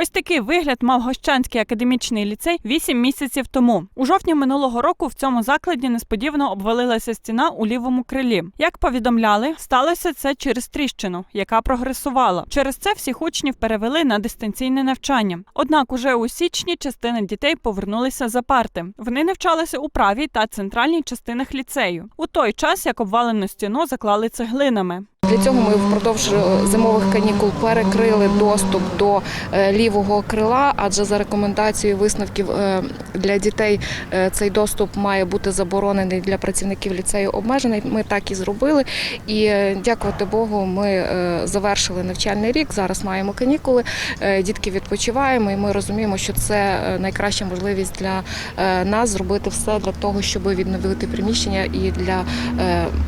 Ось такий вигляд мав Гощанський академічний ліцей 8 місяців тому. У жовтні минулого року в цьому закладі несподівано обвалилася стіна у лівому крилі. Як повідомляли, сталося це через тріщину, яка прогресувала. Через це всіх учнів перевели на дистанційне навчання. Однак уже у січні частина дітей повернулися за парти. Вони навчалися у правій та центральній частинах ліцею. У той час як обвалену стіну заклали цеглинами. Для цього ми впродовж е, зимових канікул перекрили доступ до е, лівого крила, адже за рекомендацією висновків е, для дітей цей доступ має бути заборонений для працівників ліцею обмежений. Ми так і зробили. І дякувати Богу, ми завершили навчальний рік. Зараз маємо канікули. Дітки відпочиваємо, і ми розуміємо, що це найкраща можливість для нас зробити все для того, щоб відновити приміщення і для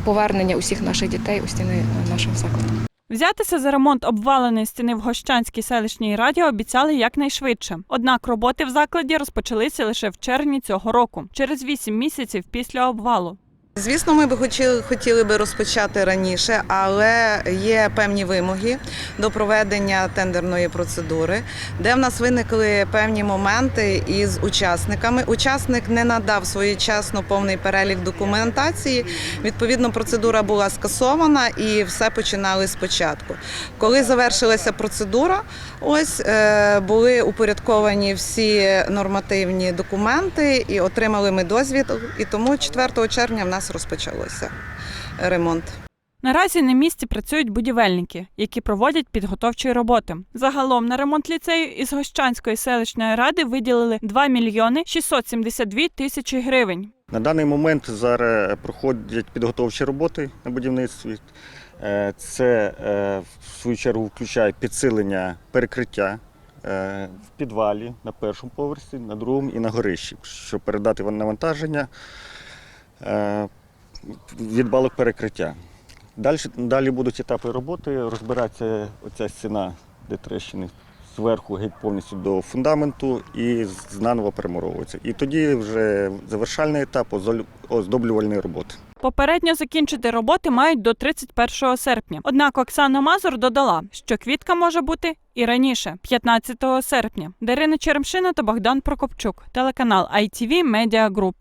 повернення усіх наших дітей у стіни нашого закладу. Взятися за ремонт обваленої стіни в Гощанській селищній раді обіцяли якнайшвидше. Однак роботи в закладі розпочалися лише в червні цього року, через вісім місяців після обвалу. Звісно, ми б хотіли, хотіли би розпочати раніше, але є певні вимоги до проведення тендерної процедури, де в нас виникли певні моменти із учасниками. Учасник не надав своєчасно повний перелік документації. Відповідно, процедура була скасована і все починали спочатку. Коли завершилася процедура, ось е, були упорядковані всі нормативні документи і отримали ми дозвіл. І тому 4 червня в нас розпочалося ремонт. Наразі на місці працюють будівельники, які проводять підготовчі роботи. Загалом на ремонт ліцею із Гощанської селищної ради виділили 2 мільйони 672 тисячі гривень. На даний момент зараз проходять підготовчі роботи на будівництві. Е, Це е, в свою чергу включає підсилення перекриття е, в підвалі на першому поверсі, на другому і на горищі, щоб передати навантаження від балок перекриття. Далі, далі будуть етапи роботи, розбиратися оця стіна, де трещини зверху геть повністю до фундаменту і знаново перемуровується. І тоді вже завершальний етап оздоблювальної роботи. Попередньо закінчити роботи мають до 31 серпня. Однак Оксана Мазур додала, що квітка може бути і раніше, 15 серпня. Дарина Черемшина та Богдан Прокопчук, телеканал ITV Media Group.